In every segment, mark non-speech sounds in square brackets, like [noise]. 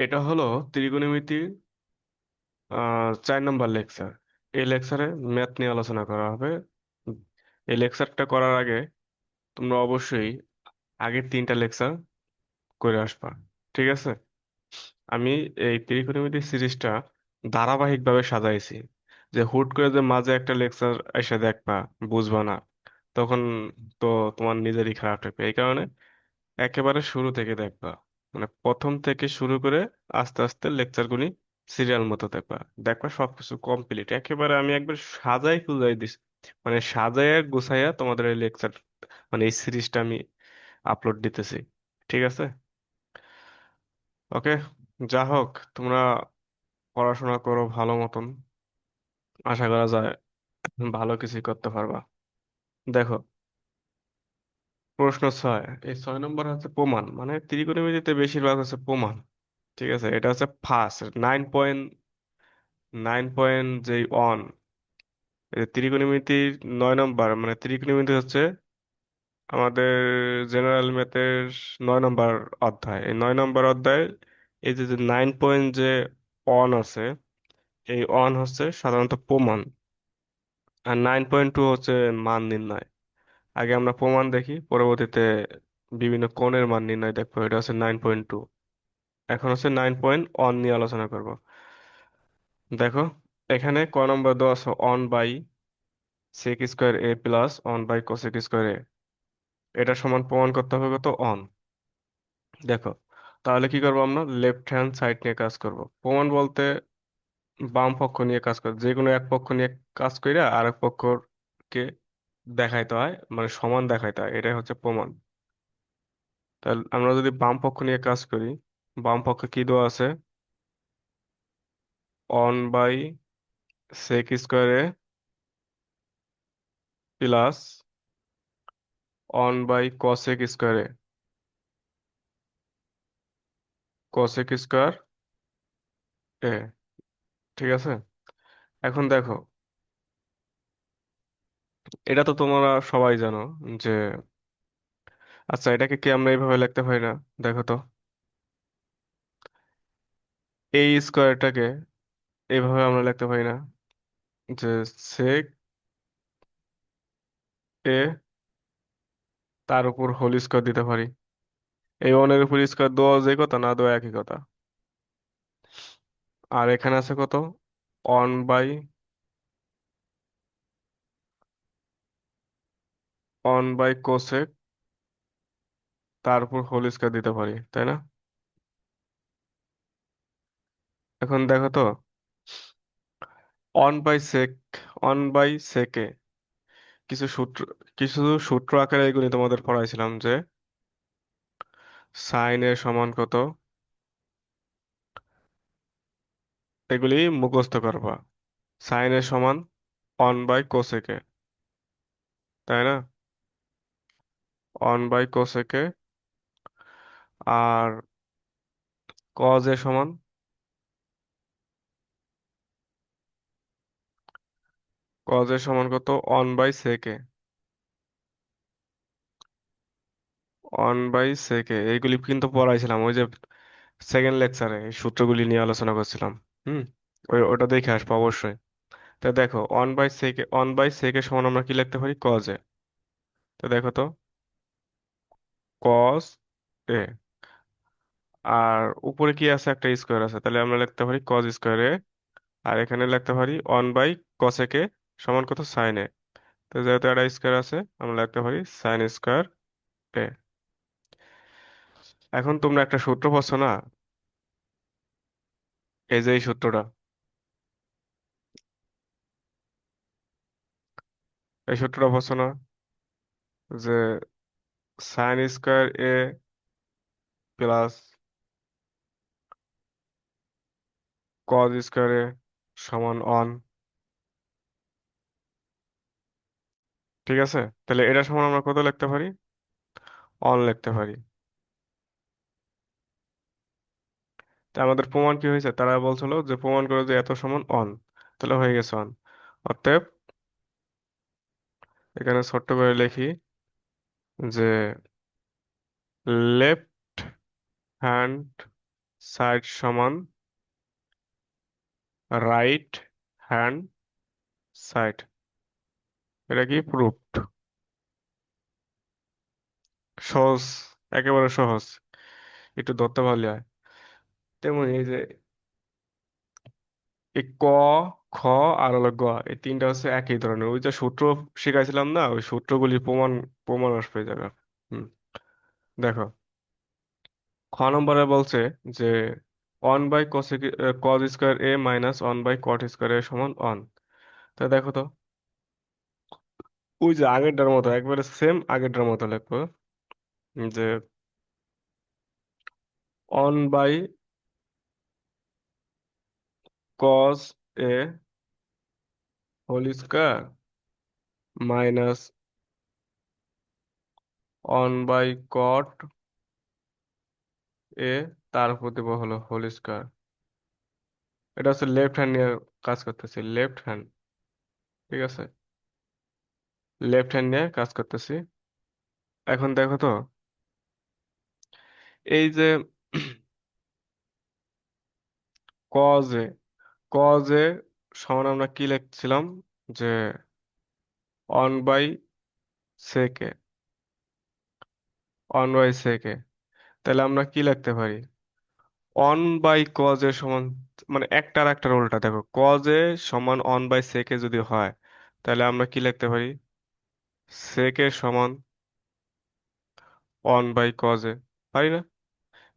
এটা হলো ত্রিকোণমিতির চার নম্বর লেকচার। এই লেকচারে ম্যাথ নিয়ে আলোচনা করা হবে। এই লেকচারটা করার আগে তোমরা অবশ্যই আগের তিনটা লেকচার করে আসবা, ঠিক আছে? আমি এই ত্রিকোণমিতি সিরিজটা ধারাবাহিকভাবে সাজাইছি, যে হুট করে যে মাঝে একটা লেকচার এসে দেখবা, বুঝবা না, তখন তো তোমার নিজেরই খারাপ লাগবে। এই কারণে একেবারে শুরু থেকে দেখবা। মানে প্রথম থেকে শুরু করে আস্তে আস্তে লেকচারগুলি সিরিয়াল মতো দেখবা। দেখবা সবকিছু কমপ্লিট একেবারে আমি একবার সাজাই গুজাই দিছি মানে সাজাইয়া গুছাইয়া তোমাদের এই লেকচার মানে এই সিরিজটা আমি আপলোড দিতেছি। ঠিক আছে? ওকে যা হোক, তোমরা পড়াশোনা করো ভালো মতন। আশা করা যায় ভালো কিছুই করতে পারবা। দেখো প্রশ্ন ছয়। এই ছয় নম্বর হচ্ছে প্রমাণ মানে ত্রিকোণমিতিতে বেশিরভাগ হচ্ছে প্রমাণ, ঠিক আছে? এটা হচ্ছে first nine point nine point যে অন ত্রিকোণমিতির নয় নম্বর মানে ত্রিকোণমিতি হচ্ছে আমাদের জেনারেল ম্যাথের নয় নম্বর অধ্যায়। এই নয় নম্বর অধ্যায়, এই যে নাইন পয়েন্ট যে অন আছে, এই অন হচ্ছে সাধারণত প্রমাণ, আর নাইন পয়েন্ট টু হচ্ছে মান নির্ণয়। আগে আমরা প্রমাণ দেখি, পরবর্তীতে বিভিন্ন কোণের মান নির্ণয় দেখব। এটা হচ্ছে নাইন পয়েন্ট টু এখন হচ্ছে নাইন পয়েন্ট অন নিয়ে আলোচনা করব। দেখো, এখানে ক নম্বর দেওয়া আছে one by sec square A plus one by cosec square A এটা সমান প্রমাণ করতে হবে কত? অন দেখো, তাহলে কি করব আমরা? লেফট হ্যান্ড সাইড নিয়ে কাজ করব। প্রমাণ বলতে বাম পক্ষ নিয়ে কাজ করে যে কোনো এক পক্ষ নিয়ে কাজ করে আর এক পক্ষকে দেখাইতে হয় মানে সমান দেখাইতে হয়, এটাই হচ্ছে প্রমাণ। তাহলে আমরা যদি বাম পক্ষ নিয়ে কাজ করি, বাম পক্ষে কি দেওয়া আছে? অন বাই সেক স্কোয়ারে প্লাস অন বাই কসেক স্কোয়ারে। কসেক স্কোয়ার এ, ঠিক আছে? এখন দেখো এটা তো তোমরা সবাই জানো যে আচ্ছা এটাকে কি আমরা এইভাবে লিখতে পারি না? দেখো তো। এই স্কোয়ারটাকে এইভাবে আমরা লিখতে পারি না। যে সেক এ তার উপর হোল স্কোয়ার দিতে পারি। এই ওয়ানের উপর স্কোয়ার দেওয়া যে কথা, না দেওয়া একই কথা। আর এখানে আছে কত? One by one by cosec তার উপর হোল স্কোয়ার দিতে পারি, তাই না? এখন দেখো তো one by sec one by sec A কিছু সূত্র কিছু সূত্র আকারে এগুলি তোমাদের পড়াইছিলাম যে সাইন এর সমান কত? এগুলি মুখস্থ করবা। সাইন এর সমান অন বাই কোসেকে তাই না? ওয়ান বাই কোসেকে আর কজ এর সমান কজ এর সমান কত? One by sec A one by sec A এইগুলি কিন্তু পড়াইছিলাম, ওই যে সেকেন্ড লেকচারে এই সূত্রগুলি নিয়ে আলোচনা করছিলাম, হুম? ওই, ওটা দেখে আসব অবশ্যই। তো দেখো one by sec A one by sec A সমান আমরা কি লিখতে পারি? কজে তো দেখো তো কজ এ আর উপরে কি আছে? একটা স্কোয়ার আছে। তাহলে আমরা লিখতে পারি কজ স্কোয়ার আর এখানে লিখতে পারি ওয়ান বাই কসেকে সমান কত? সাইন তো যেহেতু একটা স্কোয়ার আছে, আমরা লিখতে পারি সাইন স্কোয়ার এ এখন তোমরা একটা সূত্র পাচ্ছ না? এই যে এই সূত্রটা। এই সূত্রটা পাচ্ছ না? যে sine square A plus cos square A সমান অন ঠিক আছে? তাহলে এটা সমান আমরা কত লিখতে পারি? অন লিখতে পারি। তা আমাদের প্রমাণ কি হয়েছে? তারা বলছিল যে প্রমাণ করে যে এত সমান অন তাহলে হয়ে গেছে অন অতএব এখানে ছোট্ট করে লিখি। যে লেফট হ্যান্ড সাইড সমান রাইট হ্যান্ড সাইড। এটা কি প্রুফড সহজ, একেবারে সহজ। একটু ধরতে পারলে হয়। তেমন এই যে এই ক, খ আর হলো গ, এই তিনটা হচ্ছে একই ধরনের। ওই যে সূত্র শিখাইছিলাম না, ওই সূত্রগুলি প্রমাণ প্রমাণ আসবে জায়গা হুম, দেখো। খ নম্বরে বলছে যে one by cos square A minus one by cot square A সমান ওয়ান তা দেখো তো। ওই যে আগেরটার মতো, একবারে সেম আগেরটার মতো লিখব যে one by cos A whole square minus one by cot A তার উপর দেবো হলো হোল স্কোয়ার এটা হচ্ছে লেফট হ্যান্ড নিয়ে কাজ করতেছি লেফট হ্যান্ড ঠিক আছে? লেফট হ্যান্ড নিয়ে কাজ করতেছি। এখন দেখো তো, এই যে [clears throat] কজে কজে সমান আমরা কি লিখছিলাম? যে one by sec A one by sec A তাহলে আমরা কি লিখতে পারি? অন বাই কজের সমান মানে একটার একটার উল্টা। দেখো কজে সমান অন বাই সেকে যদি হয়, তাহলে আমরা কি লিখতে পারি? সেকে সমান অন বাই কজে পারি না?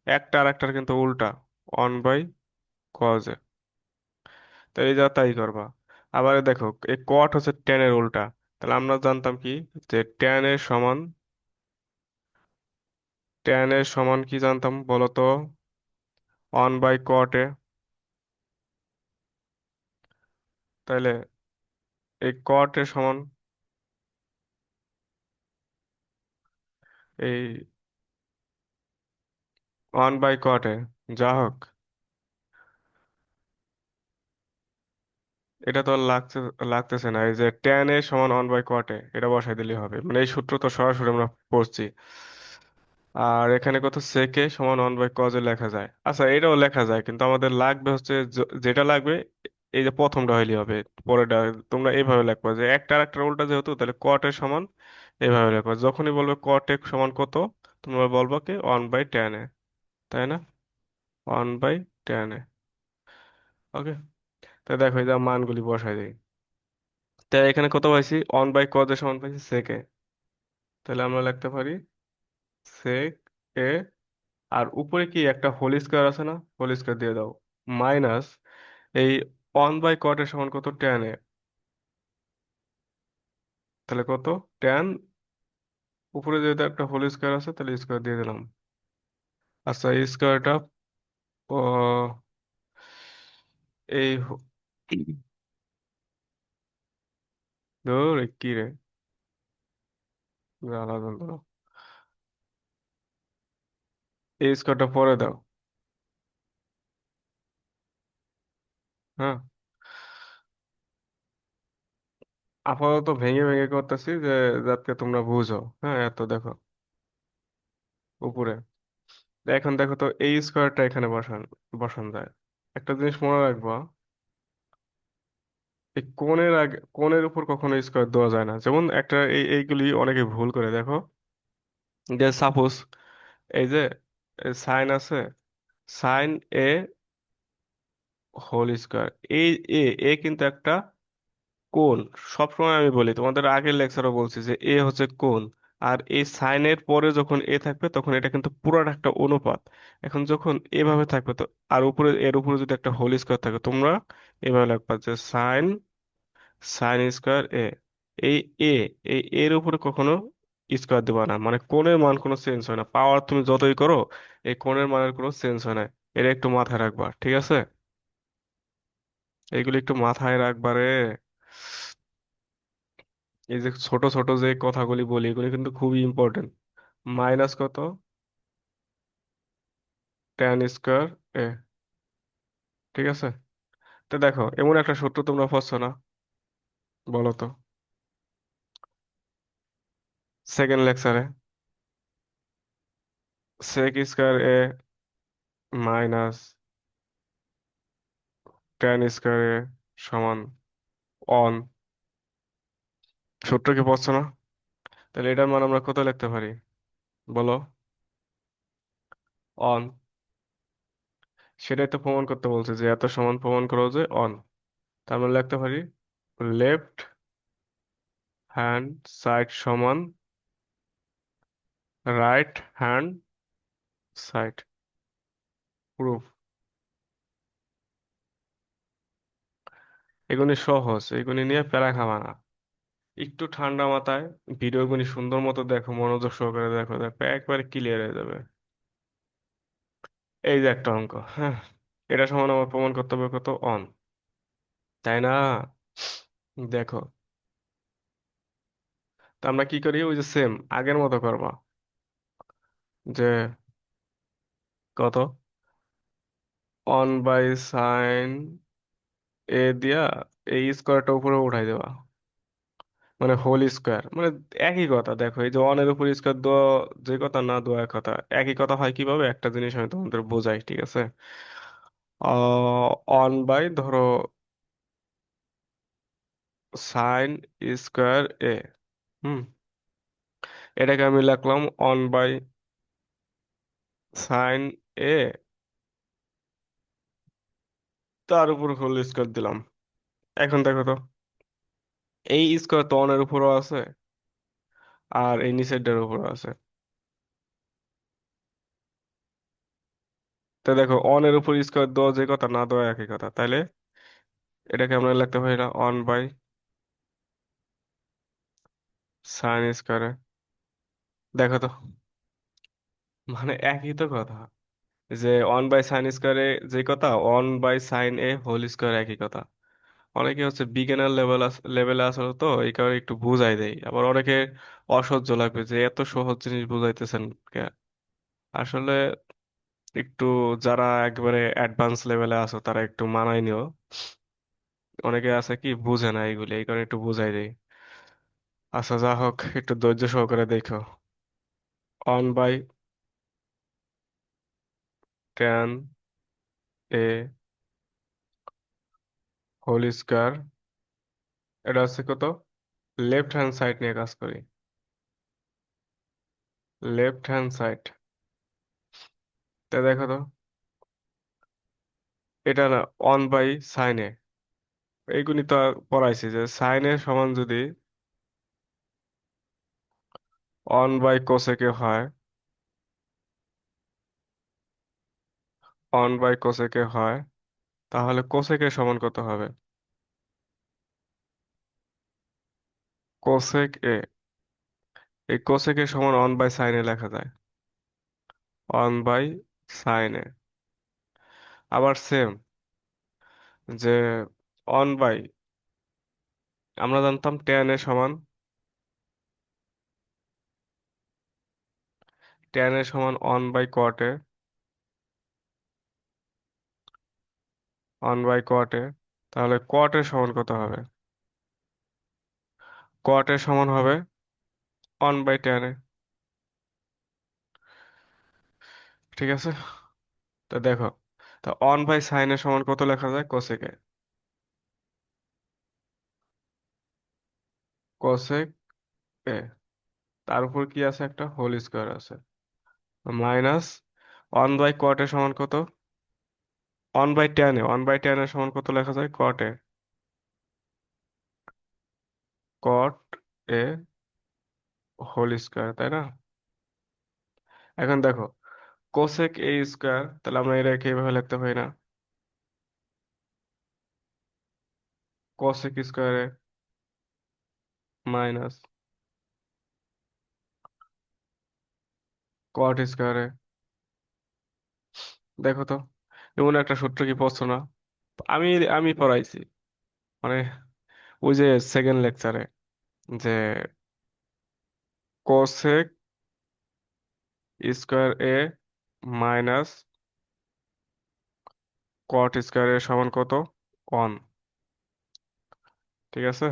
একটা আর একটার কিন্তু উল্টা অন বাই কজে এই যা তাই করবা। আবার দেখো, এই কট হচ্ছে টেন এর উল্টা। তাহলে আমরা জানতাম কি? যে টেন এর সমান টেন এর সমান কি জানতাম বলতো? ওয়ান বাই কট তাহলে এই কট এর সমান, এই ওয়ান বাই কট যা হোক। এটা তো আর লাগছে লাগতেছে না। এই যে টেন এ সমান ওয়ান বাই এ এটা বসাই দিলেই হবে। মানে এই সূত্র তো সরাসরি আমরা পড়ছি। আর এখানে কত সেকে সমান ওয়ান বাই কজে লেখা যায়। আচ্ছা এটাও লেখা যায়, কিন্তু আমাদের লাগবে হচ্ছে যেটা লাগবে, এই যে প্রথমটা হইলে হবে, পরেরটা তোমরা এইভাবে লিখবা যে একটা আর একটা উল্টা যেহেতু, তাহলে এর সমান এইভাবে লিখবা। যখনই বলবে এর সমান কত, তোমরা বলবা কি ওয়ান বাই টেন এ, তাই না? One by tan A. Okay তো দেখো, এই যে মানগুলি বসাই দিই। তাই এখানে কত পাইছি? ওয়ান বাই কজ এর সমান পাইছি সেকে তাহলে আমরা লিখতে পারি সেক এ, আর উপরে কি একটা হোল স্কয়ার আছে না? হোল স্কয়ার দিয়ে দাও। মাইনাস এই ওয়ান বাই কট এর সমান কত? Tan A. তাহলে কত? টেন উপরে যেহেতু একটা হোল স্কয়ার আছে, তাহলে স্কয়ার দিয়ে দিলাম। আচ্ছা এই স্কয়ারটা এই ধুর কি রে জ্বালা যন্ত্রণা এই স্কয়ারটা পরে দাও হ্যাঁ আপাতত ভেঙে ভেঙে করতেছি যে যাতে তোমরা বুঝো হ্যাঁ এত দেখো উপরে এখন দেখো তো এই স্কয়ারটা এখানে বসান বসান যায় একটা জিনিস মনে রাখবা এই কোণের আগে, কোণের উপর কখনো স্কোয়ার দেওয়া যায় না। যেমন একটা এই, এইগুলি অনেকে ভুল করে, দেখো। যে সাপোজ এই যে সাইন আছে সাইন এ হোল স্কোয়ার এই এ এ কিন্তু একটা কোণ। সবসময় আমি বলি, তোমাদের আগের লেকচারও বলছি যে এ হচ্ছে কোণ। আর এই সাইনের পরে যখন এ থাকবে, তখন এটা কিন্তু পুরাটা একটা অনুপাত। এখন যখন এভাবে থাকবে, তো আর উপরে, এর উপরে যদি একটা হোল স্কোয়ার থাকে, তোমরা এভাবে লিখবা যে সাইন সাইন স্কোয়ার এ। এই এ, এই এর উপরে কখনো স্কোয়ার দিবা না। মানে কোণের মান কোনো চেঞ্জ হয় না। পাওয়ার তুমি যতই করো, এই কোণের মানের কোনো চেঞ্জ হয় না। এটা একটু মাথায় রাখবা, ঠিক আছে? এইগুলো একটু মাথায় রাখবা রে। এই যে ছোট ছোট যে কথাগুলি বলি, এগুলি কিন্তু খুবই ইম্পর্টেন্ট মাইনাস কত? টেন স্কোয়ার এ ঠিক আছে? তো দেখো, এমন একটা সূত্র তোমরা পাচ্ছ না, বলো তো। সেকেন্ড লেকচারে sec square A minus tan square সমান অন সূত্র কি পড়ছো না? তাহলে এটার মান আমরা কত লিখতে পারি? বলো। অন সেটাই তো প্রমাণ করতে বলছে যে এত সমান প্রমাণ করো যে অন তার মানে লিখতে পারি লেফট হ্যান্ড সাইড সমান রাইট হ্যান্ড সাইড প্রুফ এগুলি সহজ, এগুলি নিয়ে প্যারা খাবা না। একটু ঠান্ডা মাথায়, ভিডিওগুলি সুন্দর মতো দেখো, মনোযোগ সহকারে দেখো দেখো, একবারে ক্লিয়ার হয়ে যাবে। এই যে একটা অঙ্ক হ্যাঁ এটা সমান আমার প্রমাণ করতে হবে কত? অন তাই না? দেখো। তো আমরা কি করি? ওই যে সেম আগের মতো করবা। যে কত? অন বাই সাইন এ দিয়া এই স্কোয়ারটা উপরে উঠাই দেওয়া। মানে হোল স্কোয়ার মানে একই কথা। দেখো, এই যে অনের উপর স্কোয়ার দেওয়া যে কথা, না এক কথা, একই কথা হয় কীভাবে? একটা জিনিস আমি তোমাদের বোঝাই, ঠিক আছে? অন বাই ধরো সাইন স্কোয়ার এ হুম? এটাকে আমি লিখলাম অন বাই সাইন এ তার উপর হোল স্কোয়ার দিলাম। এখন দেখো তো। এই স্কোয়ার তো অনের উপরও আছে আর এই নিচেরটার উপরও আছে। তো দেখো অনের উপর স্কোয়ার দেওয়া যে কথা, না দেওয়া একই কথা। তাইলে এটাকে আমরা লিখতে পারি না অন বাই সাইন স্কোয়ারে দেখো তো মানে একই তো কথা, যে অন বাই সাইন স্কোয়ারে যে কথা one by sine A whole square একই কথা। অনেকে হচ্ছে বিজ্ঞানের লেভেল লেভেলে আসলে তো, এই কারণে একটু বুঝাই দেয় আবার অনেকে অসহ্য লাগবে যে এত সহজ জিনিস বুঝাইতেছেন কে? আসলে একটু যারা একবারে অ্যাডভান্স লেভেলে আছো, তারা একটু মানায় নিও। অনেকে আছে কি, বুঝে না এগুলি এই কারণে একটু বুঝাই দেয় আচ্ছা যা হোক, একটু ধৈর্য সহকারে দেখো। One by tan A whole square, এটা হচ্ছে কত? লেফট হ্যান্ড সাইড নিয়ে কাজ করি। Left hand side. তা দেখো তো। এটা না অন বাই সাইনে এইগুলি তো পড়াইছি যে সাইনের সমান যদি অন বাই কোসেকে হয় অন বাই কোসেকে হয় তাহলে কোসেকের সমান কত হবে? কোসেক এ, এই কোসেকের সমান অন বাই সাইনে লেখা যায়। অন বাই সাইনে আবার সেম যে অন বাই আমরা জানতাম ট্যান এর সমান ট্যান এর সমান one by cot A. One by A, তাহলে কট এর সমান কত হবে? কট এর সমান হবে অন বাই ট্যান এ। ঠিক আছে? তো দেখো, তো অন বাই সাইন এর সমান কত লেখা যায়? Cosec A cosec A. তার উপর কি আছে একটা? হোল স্কোয়ার আছে। মাইনাস ওয়ান বাই কট এর সমান কত? One by tan A, one by tan এর সমান কত লেখা যায়? কট এ। কট এ হোল স্কোয়ার তাই না? এখন দেখো কোসেক এ স্কোয়ার তাহলে আমরা এটাকে এইভাবে লিখতে পারি না। Cosec square A minus cot A. দেখো তো। এমন একটা সূত্র কি পড়ছো না? আমি আমি পড়াইছি। মানে ওই যে সেকেন্ড লেকচারে যে cosec square A minus cot square এর সমান কত? ওয়ান ঠিক আছে?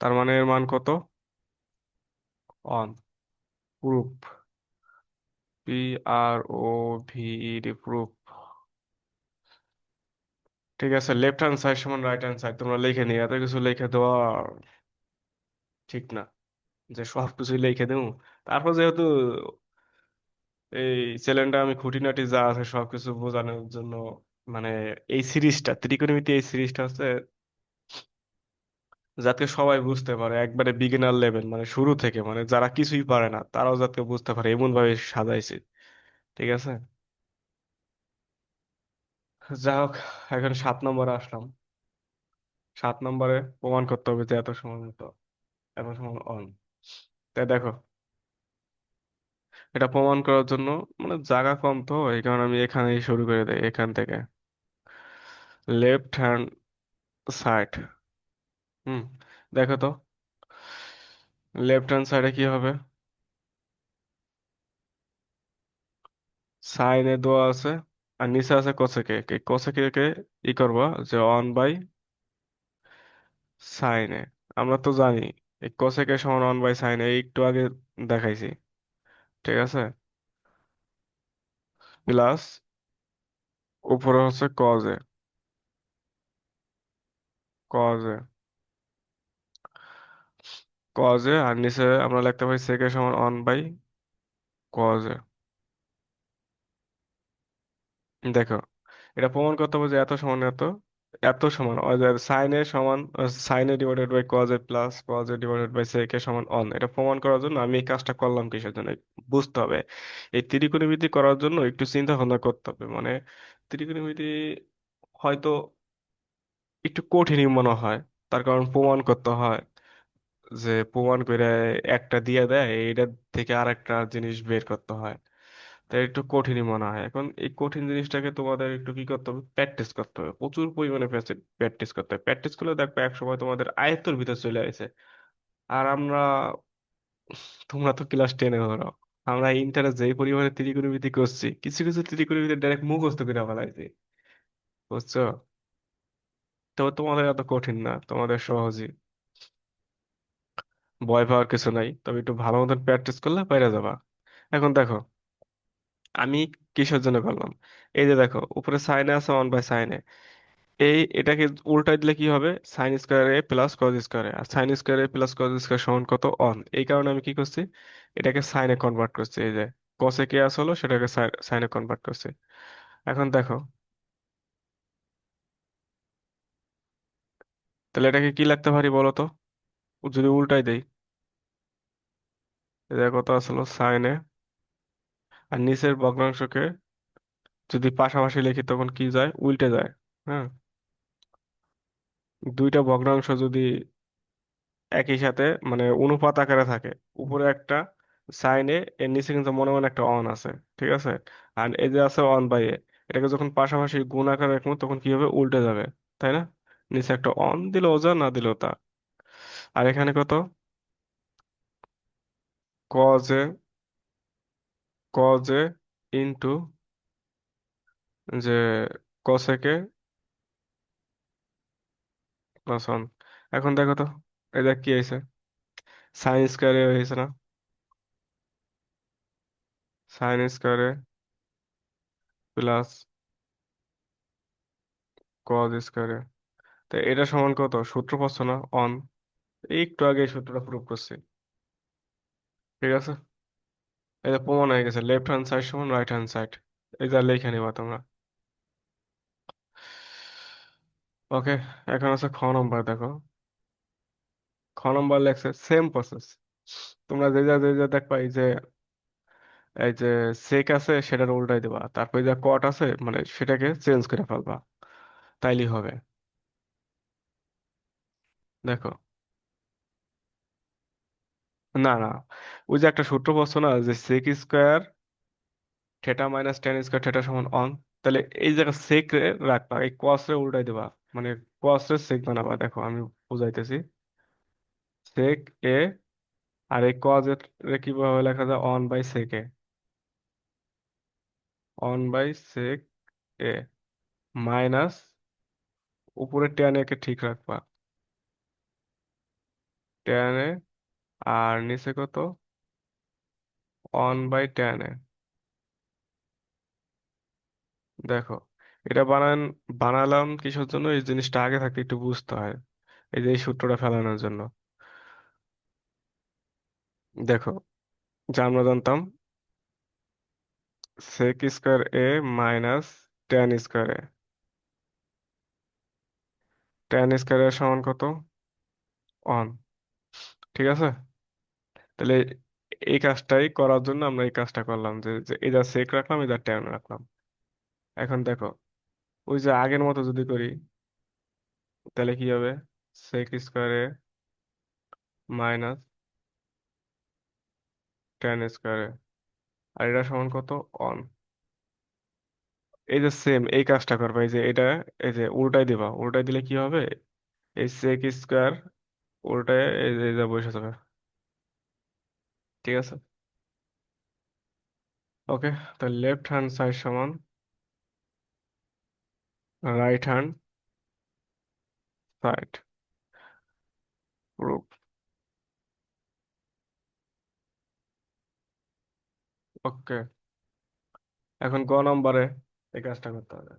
তার মানে এর মান কত? One proof P R O V D proof ঠিক আছে লেফট হ্যান্ড সাইড সমান রাইট হ্যান্ড সাইড তোমরা লিখে নিয়ে এত কিছু লিখে দেওয়া ঠিক না, যে সব কিছুই লিখে দেবো। তারপর যেহেতু এই চ্যানেলটা আমি খুঁটিনাটি যা আছে সবকিছু বোঝানোর জন্য মানে এই সিরিজটা, ত্রিকোণমিতি এই সিরিজটা হচ্ছে যাতে সবাই বুঝতে পারে, একবারে বিগিনার লেভেল মানে শুরু থেকে মানে যারা কিছুই পারে না, তারাও যাতে বুঝতে পারে এমন ভাবে সাজাইছে, ঠিক আছে? যাই হোক, এখন সাত নম্বরে আসলাম। সাত নম্বরে প্রমাণ করতে হবে যে এত সময় মতো, এত সময় অন তাই দেখো, এটা প্রমাণ করার জন্য মানে জায়গা কম তো, এই কারণে আমি এখানেই শুরু করে দেই, এখান থেকে। লেফট হ্যান্ড সাইড হুম, দেখো তো। লেফট হ্যান্ড সাইডে কি হবে? সাইনে দেওয়া আছে। আর নিচে আছে কোসেকে এই কোসেকে কে ই করবা যে ওয়ান বাই সাইনে আমরা তো জানি এই কোসেকে সমান ওয়ান বাই সাইনে একটু আগে দেখাইছি ঠিক আছে প্লাস উপরে হচ্ছে কজে কজে কজে আর নিচে আমরা লিখতে পারি সেকে সমান ওয়ান বাই কজে দেখো, এটা প্রমাণ করতে হবে যে এত সমান এত এত সমান সাইনে সমান সাইনে divided by cos A plus cos A divided by sec সমান অন এটা প্রমাণ করার জন্য আমি এই কাজটা করলাম কিসের জন্য? বুঝতে হবে। এই ত্রিকোণমিতি করার জন্য একটু চিন্তা ভাবনা করতে হবে মানে ত্রিকোণমিতি হয়তো একটু কঠিনই মনে হয়, তার কারণ প্রমাণ করতে হয় যে প্রমাণ করে একটা দিয়ে দেয় এইটা থেকে আর একটা জিনিস বের করতে হয়। তাই একটু কঠিনই মনে হয়। এখন এই কঠিন জিনিসটাকে তোমাদের একটু কি করতে হবে? প্র্যাকটিস করতে হবে। প্রচুর পরিমাণে প্র্যাকটিস করতে হবে। প্র্যাকটিস করলে দেখবে এক সময় তোমাদের আয়ত্তের ভিতর চলে আসে। আর আমরা, তোমরা তো ক্লাস টেনে ধরো। আমরা ইন্টারে যেই পরিমাণে ত্রিকোণমিতি করছি, কিছু কিছু ত্রিকোণমিতি ডাইরেক্ট মুখস্থ করে ফেলাইছি। বুঝছ? তবে তোমাদের এত কঠিন না, তোমাদের সহজই। ভয় পাওয়ার কিছু নাই। তবে একটু ভালো মতন প্র্যাকটিস করলে পেরে যাবা। এখন দেখো আমি কিসের জন্য করলাম? এই যে দেখো, উপরে সাইনে আছে ওয়ান বাই সাইনে এই এটাকে উল্টাই দিলে কি হবে? Sine square A plus cos square R sine square A plus cos square সমান কত? অন এই কারণে আমি কি করছি? এটাকে সাইনে কনভার্ট করছি। এই যে কসে কে আসলো, সেটাকে সাইনে কনভার্ট করছি। এখন দেখো। তাহলে এটাকে কি লাগতে পারি বলো তো? যদি উল্টাই দেই। যে কত আসলো? সাইনে আর নিচের ভগ্নাংশকে যদি পাশাপাশি লিখি, তখন কি যায়? উল্টে যায় হ্যাঁ? দুইটা ভগ্নাংশ যদি একই সাথে মানে অনুপাত আকারে থাকে, উপরে একটা সাইন এ, এর নিচে কিন্তু মনে মনে একটা অন আছে, ঠিক আছে? আর এই যে আছে অন বাই এ এটাকে যখন পাশাপাশি গুণ আকারে রাখব, তখন কি হবে? উল্টে যাবে, তাই না? নিচে একটা অন দিলেও যা, না দিল তা। আর এখানে কত? কজ কজ এ ইন্টু যে কসেকে প্লাস অন এখন দেখো তো, এটা কি হয়েছে? সাইন স্কোয়ারে হয়েছে না? সাইন স্কোয়ারে প্লাস কজ স্কোয়ারে তো এটা সমান কত? সূত্র পাচ্ছ না? অন একটু আগে সূত্রটা প্রুভ করছি। ঠিক আছে? এটা প্রমাণ হয়ে গেছে লেফট হ্যান্ড সাইড সমান রাইট হ্যান্ড সাইড এই যা লিখে নিবা তোমরা। ওকে এখন আছে খ নম্বর দেখো। খ নম্বর লেখছে সেম প্রসেস তোমরা যে যা যে যা দেখবা, এই যে এই যে সেক আছে, সেটার উল্টাই দিবা। তারপর যা কট আছে মানে সেটাকে চেঞ্জ করে ফেলবা। তাইলেই হবে। দেখো। না না। ওই যে একটা সূত্র বলছো না যে sec square theta minus tan square theta সমান অন তাহলে এই জায়গা সেক রে রাখবা এই কস রে উল্টাই দিবা। মানে কস রে সেক বানাবা, দেখো আমি বুঝাইতেছি। সেক এ, আর এই কজ রে কীভাবে লেখা যায়? One by sec A. One by sec A minus উপরে টেন এ কে ঠিক রাখবা। টেন এ আর নিচে কত? One by tan A. দেখো, এটা বানান, বানালাম কিসের জন্য? এই জিনিসটা আগে থাকতে একটু বুঝতে হয়, এই যে সূত্রটা ফেলানোর জন্য। দেখো, যা আমরা জানতাম sec square A minus tan square A tan square এর সমান কত? ওয়ান ঠিক আছে? তাহলে এই কাজটাই করার জন্য আমরা এই কাজটা করলাম যে এটা সেক রাখলাম এটা ট্যান রাখলাম। এখন দেখো, ওই যে আগের মতো যদি করি, তাহলে কি হবে? সেক স্কোয়ার মাইনাস ট্যান স্কোয়ারে আর এটা সমান কত? ওয়ান এই যে সেম এই কাজটা করবা। এই যে এটা, এই যে উল্টাই দিবা। উল্টাই দিলে কি হবে? এই সেক স্কোয়ার উল্টায় এই যে বসে যাবে। ঠিক আছে। ওকে তো লেফট হ্যান্ড সাইড সমান right hand side proof okay এখন গ নম্বরে এই কাজটা করতে হবে।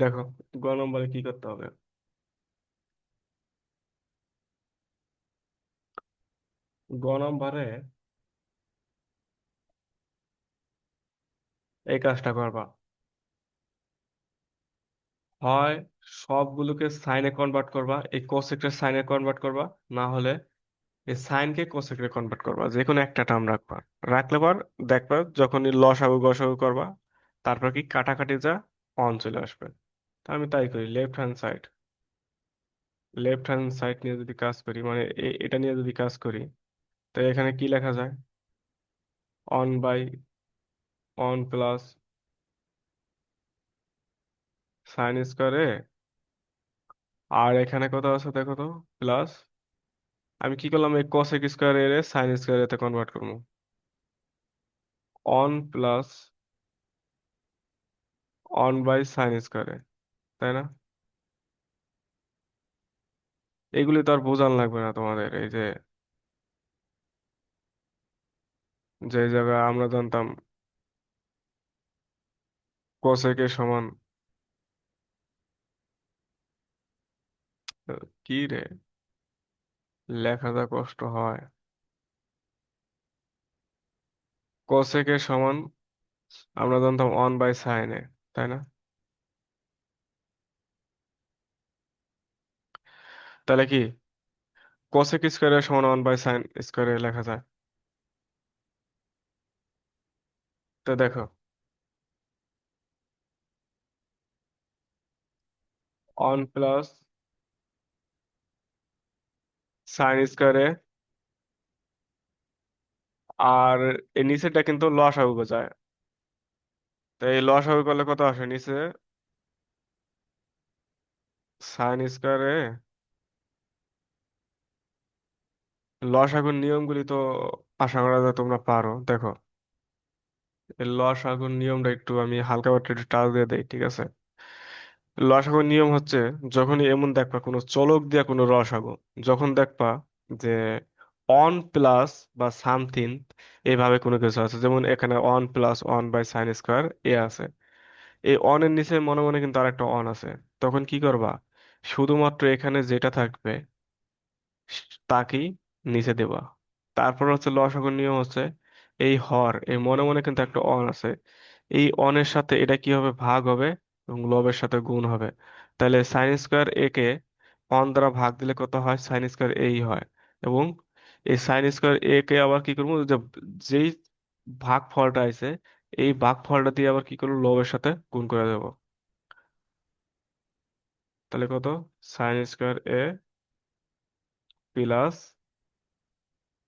দেখো, গ নম্বরে কি করতে হবে? গ নম্বরে এই কাজটা করবা। হয় সবগুলোকে সাইনে কনভার্ট করবা, এই কোসেকটা সাইনে কনভার্ট করবা, না হলে এই সাইনকে কোসেকে কনভার্ট করবা যে কোনো একটা টার্ম রাখবা। রাখলে পর দেখবা যখনই লসাগু গসাগু করবা, তারপর কি কাটাকাটি যা অন চলে আসবে। তা আমি তাই করি left hand side left hand side নিয়ে যদি কাজ করি মানে এটা নিয়ে যদি কাজ করি তো এখানে কি লেখা যায়? One by one plus sine square A আর এখানে কত আছে দেখো তো? প্লাস আমি কি করলাম? এই কোসেক স্কোয়ারে সাইন স্কোয়ারে কনভার্ট করব। One plus one by sine square A তাই না? এগুলি তো আর বোঝান লাগবে না তোমাদের, এই যে যে জায়গায় আমরা জানতাম কোসেকের সমান। কি রে? লেখাটা কষ্ট হয়। কোসেকের সমান আমরা জানতাম ওয়ান বাই সাইনে তাই না? তাহলে কি? কোসেক স্কোয়ারের সমান ওয়ান বাই সাইন স্কোয়ারে লেখা যায়। তো দেখো। ওয়ান প্লাস সাইন স্কোয়ারে আর এই নিচেরটা কিন্তু লসাগু যায় তো এই লসাগু করলে কত আসে নিচে? সাইন স্কোয়ারে লসাগুর নিয়মগুলি তো আশা করা যায় তোমরা পারো। দেখো। লসাগুর নিয়মটা একটু আমি হালকা একটু টাচ দিয়ে দেই, ঠিক আছে? লসাগুর নিয়ম হচ্ছে যখনই এমন দেখবা কোনো চলক দিয়া কোনো রসাগু যখন দেখবা যে অন প্লাস বা সামথিং এইভাবে কোনো কিছু আছে, যেমন এখানে one plus one by sine square A আছে। এই অন এর নিচে মনে মনে কিন্তু আরেকটা অন আছে। তখন কি করবা? শুধুমাত্র এখানে যেটা থাকবে তাকেই নিচে দেবা। তারপর হচ্ছে লসাগুর নিয়ম হচ্ছে এই হর, এই মনে মনে কিন্তু একটা অন আছে। এই অনের সাথে এটা কি হবে? ভাগ হবে এবং লবের সাথে গুণ হবে। তাহলে সাইন স্কোয়ার এ কে অন দ্বারা ভাগ দিলে কত হয়? সাইন স্কোয়ার এই হয়। এবং এই সাইন স্কোয়ার এ কে আবার কি করব? যে, যেই ভাগ ফলটা আছে, এই ভাগ ফলটা দিয়ে আবার কি করব? লবের সাথে গুণ করে দেবো। তাহলে কত? সাইন স্কোয়ার এ প্লাস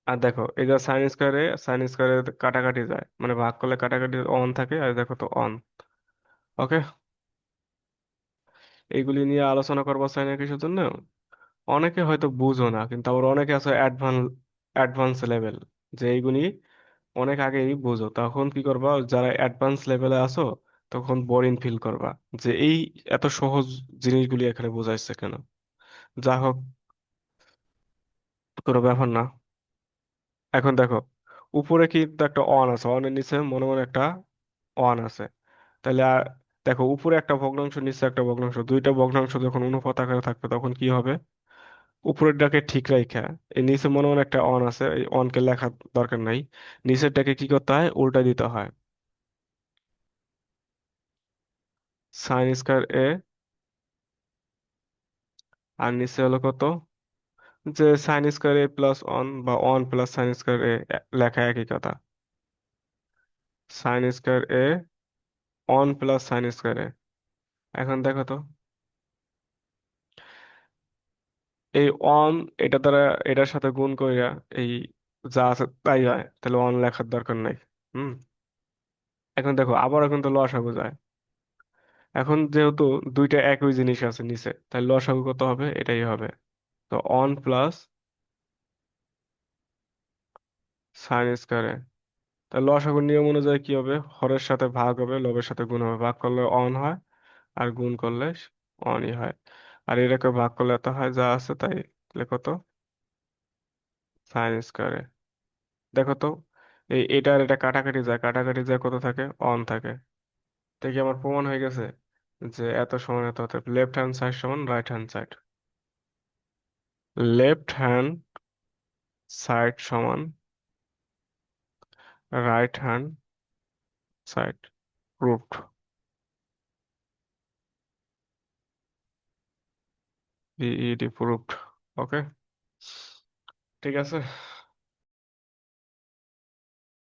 আর দেখো এই যে সাইন স্কোয়ারে সাইন স্কোয়ারে কাটাকাটি যায়। মানে ভাগ করলে কাটাকাটি অন থাকে আর দেখো তো অন ওকে এইগুলি নিয়ে আলোচনা করব সাইনের কিছুর জন্য। অনেকে হয়তো বুঝো না, কিন্তু আবার অনেকে আছে অ্যাডভান্স অ্যাডভান্স লেভেল যে এইগুলি অনেক আগেই বুঝো। তখন কি করবা, যারা অ্যাডভান্স লেভেলে আসো তখন বোরিং ফিল করবা যে এই এত সহজ জিনিসগুলি এখানে বোঝাইছে কেন। যা হোক কোনো ব্যাপার না। এখন দেখো, উপরে কিন্তু একটা অন আছে অনের নিচে মনে মনে একটা অন আছে। তাহলে আর দেখো, উপরে একটা ভগ্নাংশ, নিচে একটা ভগ্নাংশ, দুইটা ভগ্নাংশ যখন অনুপাত আকারে থাকবে তখন কি হবে? উপরেরটাকে ঠিক রাইখা, এই নিচে মনে মনে একটা অন আছে, এই অনকে লেখার দরকার নাই। নিচেরটাকে কি করতে হয়? উল্টা দিতে হয়। সাইন স্কয়ার এ আর নিচে হলো কত? যে sine square A plus one বা one plus sine square A লেখা একই কথা। Sine square A one plus sine square A এখন দেখো তো। এই অন এটা দ্বারা এটার সাথে গুণ কইরা এই যা আছে তাই হয়। তাহলে অন লেখার দরকার নাই। হুম। এখন দেখো আবারও কিন্তু লসাগু যায়। এখন যেহেতু দুইটা একই জিনিস আছে নিচে তাই লসাগু কত হবে? এটাই হবে। তো অন প্লাস সাইন স্কয়ারে। তাহলে লসাগুর নিয়ম অনুযায়ী কি হবে? হরের সাথে ভাগ হবে লবের সাথে গুণ হবে। ভাগ করলে অন হয় আর গুণ করলে অনই হয়। আর এটাকে ভাগ করলে এত হয়, যা আছে তাই কত সাইন স্কয়ারে। দেখো তো, এই এটা আর এটা কাটাকাটি যায় কাটাকাটি যায় কত থাকে? অন থাকে। দেখি আমার প্রমাণ হয়ে গেছে যে এত সমান এত হতে লেফট হ্যান্ড সাইড সমান right hand side left hand side সমান রাইট হ্যান্ড সাইড রুট। ইডি প্রুফড ওকে? ঠিক আছে।